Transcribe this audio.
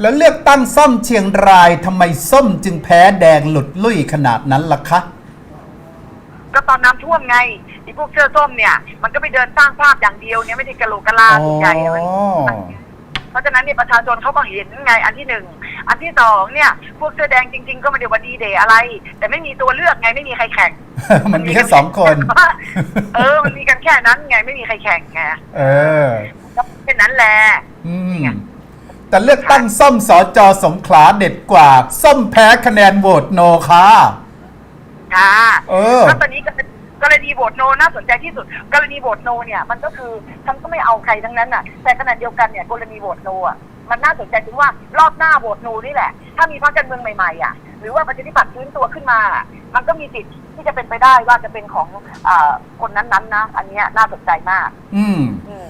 แล้วเลือกตั้งซ่อมเชียงรายทำไมส้มจึงแพ้แดงหลุดลุ่ยขนาดนั้นล่ะคะ ก็ตอนน้ำท่วมไงไอ้พวกเสื้อส้มเนี่ย มันก็ไปเดินสร้างภาพอย่างเดียวเนี่ยไม่ได้กะโหลกกะลาอ๋อใหญ่อะมันเพราะฉะนั้นเนี่ยประชาชนเขาก็เห็นไง อันที่หนึ่ง อันที่สองเนี่ย พวกเสื้อแดงจริง ๆ ก็ไม่ได้ว่าดีเดย์อะไร แต่ไม่มีตัวเลือกไงไม่มีใครแข่งมันมีแค่สองคน เออ มันมีกันแค่นั้นไงไม่มีใครแข่งไงเออก็แค่นั้นแหละ อืม แต่เลือกตั้งส้มสอจอสงขลาเด็ดกว่าส้มแพ้คะแนนโหวตโนค่ะ ค่ะเออ แล้วตอนนี้ก็เป็นกรณีโหวตโนน่าสนใจที่สุด กรณีโหวตโนเนี่ยมันก็คือฉันก็ไม่เอาใครทั้งนั้นน่ะ แต่ขณะเดียวกันเนี่ยกรณีโหวตโนอะมันน่าสนใจตรงว่ารอบหน้าโหวตโนนี่แหละ ถ้ามีพรรคการเมืองใหม่ๆอะหรือว่าประชาธิปัตย์ฟื้นตัวขึ้นมาอะมันก็มีสิทธิ์ที่จะเป็นไปได้ว่าจะเป็นของเออคนนั้นๆนะ อันเนี้ยน่าสนใจมาก อืม อืม